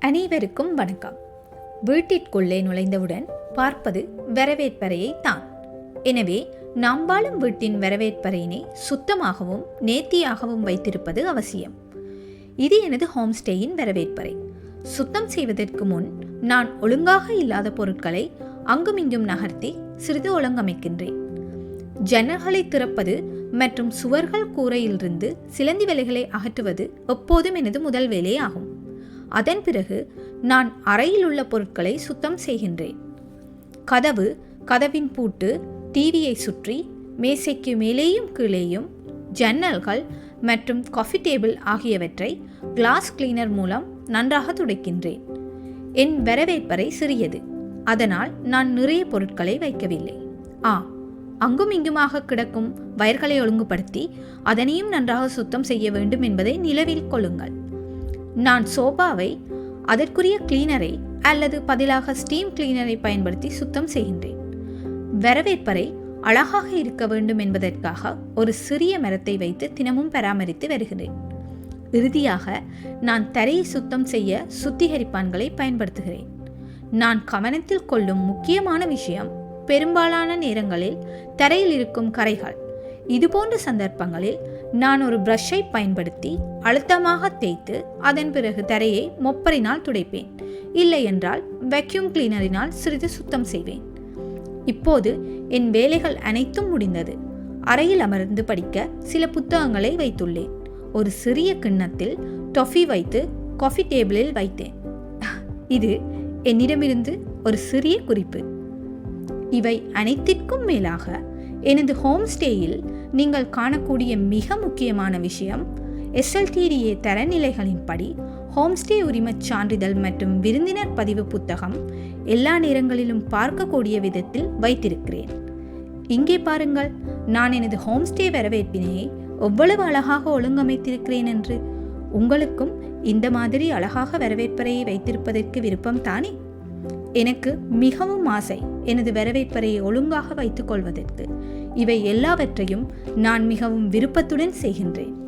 அனைவருக்கும் வணக்கம். வீட்டிற்குள்ளே நுழைந்தவுடன் பார்ப்பது வரவேற்பறையை தான். எனவே நாம் வாழும் வீட்டின் வரவேற்பறையினை சுத்தமாகவும் நேர்த்தியாகவும் வைத்திருப்பது அவசியம். இது எனது ஹோம்ஸ்டேயின் வரவேற்பறை. சுத்தம் செய்வதற்கு முன் நான் ஒழுங்காக இல்லாத பொருட்களை அங்குமிங்கும் நகர்த்தி சிறிது ஒழுங்கமைக்கின்றேன். ஜன்னல்களை திறப்பது மற்றும் சுவர்கள் கூரையிலிருந்து சிலந்தி வேலைகளை அகற்றுவது எப்போதும் எனது முதல் வேலையாகும். அதன் பிறகு நான் அறையில் உள்ள பொருட்களை சுத்தம் செய்கின்றேன். கதவு கதவின் பூட்டு டிவியை சுற்றி மேசைக்கு மேலேயும் கீழேயும் ஜன்னல்கள் மற்றும் காஃபி டேபிள் ஆகியவற்றை கிளாஸ் கிளீனர் மூலம் நன்றாக துடைக்கின்றேன். என் வரவேற்பறை சிறியது. அதனால் நான் நிறைய பொருட்களை வைக்கவில்லை. ஆ அங்கும் இங்குமாக கிடக்கும் வயர்களை ஒழுங்குபடுத்தி அதனையும் நன்றாக சுத்தம் செய்ய வேண்டும் என்பதை நிலவில் கொள்ளுங்கள். நான் சோபாவை அதற்குரிய கிளீனரை அல்லது பதிலாக ஸ்டீம் கிளீனரை பயன்படுத்தி சுத்தம் செய்கின்றேன். வரவேற்பறை அழகாக இருக்க வேண்டும் என்பதற்காக ஒரு சிறிய மரத்தை வைத்து தினமும் பராமரித்து வருகிறேன். இறுதியாக நான் தரையை சுத்தம் செய்ய சுத்திகரிப்பான்களை பயன்படுத்துகிறேன். நான் கவனத்தில் கொள்ளும் முக்கியமான விஷயம் பெரும்பாலான நேரங்களில் தரையில் இருக்கும் கரைகள். இதுபோன்ற சந்தர்ப்பங்களில் நான் ஒரு ப்ரஷ்ஷை பயன்படுத்தி அழுத்தமாக தேய்த்து அதன் பிறகு தரையை மொப்பரினால் துடைப்பேன். இல்லை என்றால் வெக்யூம் கிளீனரினால் சிறிது சுத்தம் செய்வேன். இப்போது என் வேலைகள் அனைத்தும் முடிந்தது. அறையில் அமர்ந்து படிக்க சில புத்தகங்களை வைத்துள்ளேன். ஒரு சிறிய கிண்ணத்தில் டொஃபி வைத்து காஃபி டேபிளில் வைத்தேன். இது என்னிடமிருந்து ஒரு சிறிய குறிப்பு. இவை அனைத்திற்கும் மேலாக எனது ஹோம் ஸ்டேயில் நீங்கள் காணக்கூடிய மிக முக்கியமான விஷயம் எஸ்எல்டிடிஏ தரநிலைகளின்படி ஹோம்ஸ்டே உரிமச் சான்றிதழ் மற்றும் விருந்தினர் பதிவு புத்தகம் எல்லா நேரங்களிலும் பார்க்கக்கூடிய விதத்தில் வைத்திருக்கிறேன். இங்கே பாருங்கள் நான் எனது ஹோம்ஸ்டே வரவேற்பினையை எவ்வளவு அழகாக ஒழுங்கமைத்திருக்கிறேன் என்று. உங்களுக்கும் இந்த மாதிரி அழகாக வரவேற்பறையை வைத்திருப்பதற்கு விருப்பம் தானே? எனக்கு மிகவும் ஆசை எனது வரவேற்பறையை ஒழுங்காக வைத்துக் கொள்வதற்கு. இவை எல்லாவற்றையும் நான் மிகவும் விருப்பத்துடன் செய்கின்றேன்.